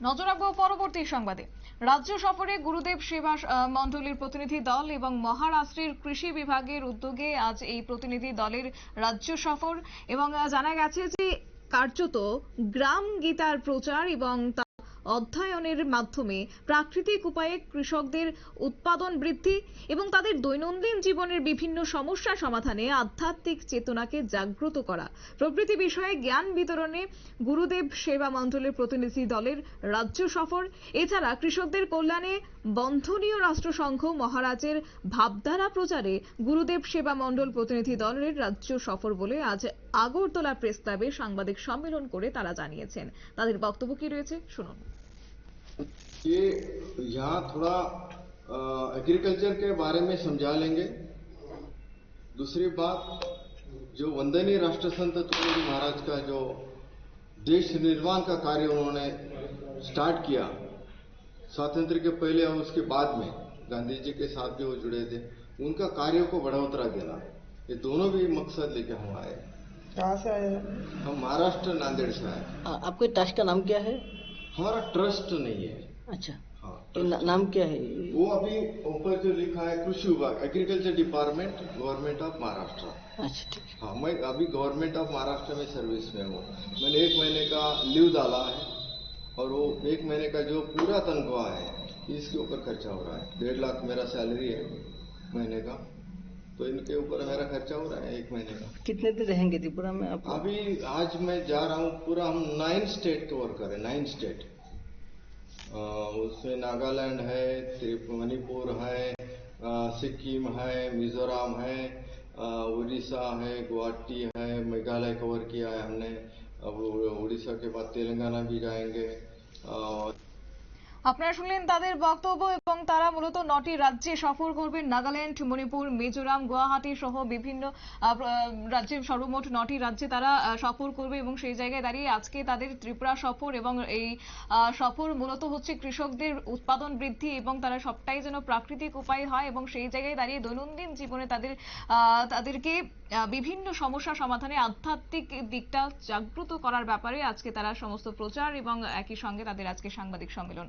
নজর রাখব পরবর্তী সংবাদে। রাজ্য সফরে গুরুদেব সেবা মন্ডলীর প্রতিনিধি দল এবং মহারাষ্ট্রের কৃষি বিভাগের উদ্যোগে আজ এই প্রতিনিধি দলের রাজ্য সফর এবং জানা গেছে যে কার্যত গ্রাম গীতার প্রচার এবং অধ্যয়নের মাধ্যমে প্রাকৃতিক উপায়ে কৃষকদের উৎপাদন বৃদ্ধি এবং তাদের দৈনন্দিন জীবনের বিভিন্ন সমস্যা সমাধানে আধ্যাত্মিক চেতনাকে জাগ্রত করা। প্রভৃতি বিষয়ে জ্ঞান বিতরণে গুরুদেব সেবা মণ্ডলের প্রতিনিধি দলের রাজ্য সফর। এছাড়া কৃষকদের কল্যাণে বন্ধনীয় রাষ্ট্রসংঘ মহারাজের ভাবধারা প্রচারে গুরুদেব সেবা মণ্ডল প্রতিনিধি দলের রাজ্য সফর বলে আজ আগরতলা প্রেস ক্লাবে সাংবাদিক সম্মেলন করে তারা জানিয়েছেন। তাদের বক্তব্য কি রয়েছে? শুনুন। ये यहाँ थोड़ा एग्रीकल्चर के बारे में समझा लेंगे। दूसरी बात जो वंदनीय राष्ट्र संत तुकाराम महाराज का जो देश निर्माण का कार्य उन्होंने स्टार्ट किया स्वातंत्र के पहले और उसके बाद में गांधी जी के साथ भी वो जुड़े थे उनका कार्य को बढ़ोतरा देना ये दोनों भी मकसद लेके हम आए। कहाँ से आए हैं? हम महाराष्ट्र नांदेड़ से आए। आपके ट्रस्ट का नाम क्या है? हमारा ट्रस्ट नहीं है। अच्छा। हाँ ना, नाम क्या है? वो अभी ऊपर जो लिखा है कृषि विभाग agriculture department government of Maharashtra अच्छा ठीक है। हाँ मैं अभी गवर्नमेंट ऑफ़ महाराष्ट्र में सर्विस में हूँ। मैंने एक महीने का लीव डाला है और वो एक महीने का जो पूरा तनख्वाह है इसके ऊपर खर्चा हो रहा है। डेढ़ लाख मेरा सैलरी है महीने का। तो इनके ऊपर मेरा खर्चा हो रहा है एक महीने का। कितने दिन रहेंगे त्रिपुरा में आप? अभी आज मैं जा रहा हूँ पूरा हम नाइन स्टेट कवर करें नाइन स्टेट उसमें नागालैंड है त्रिप मणिपुर है सिक्किम है मिजोरम है उड़ीसा है गुवाहाटी है मेघालय कवर किया है हमने। अब उड़ीसा के बाद तेलंगाना भी जाएँगे अ, আপনারা শুনলেন তাদের বক্তব্য এবং তারা মূলত নটি রাজ্যে সফর করবেন। নাগাল্যান্ড, মণিপুর, মিজোরাম, গুয়াহাটি সহ বিভিন্ন রাজ্যে সর্বমোট নটি রাজ্যে তারা সফর করবে এবং সেই জায়গায় দাঁড়িয়ে আজকে তাদের ত্রিপুরা সফর এবং এই সফর মূলত হচ্ছে কৃষকদের উৎপাদন বৃদ্ধি এবং তারা সবটাই যেন প্রাকৃতিক উপায় হয় এবং সেই জায়গায় দাঁড়িয়ে দৈনন্দিন জীবনে তাদের তাদেরকে বিভিন্ন সমস্যা সমাধানে আধ্যাত্মিক দিকটা জাগ্রত করার ব্যাপারে আজকে তারা সমস্ত প্রচার এবং একই সঙ্গে তাদের আজকে সাংবাদিক সম্মেলন।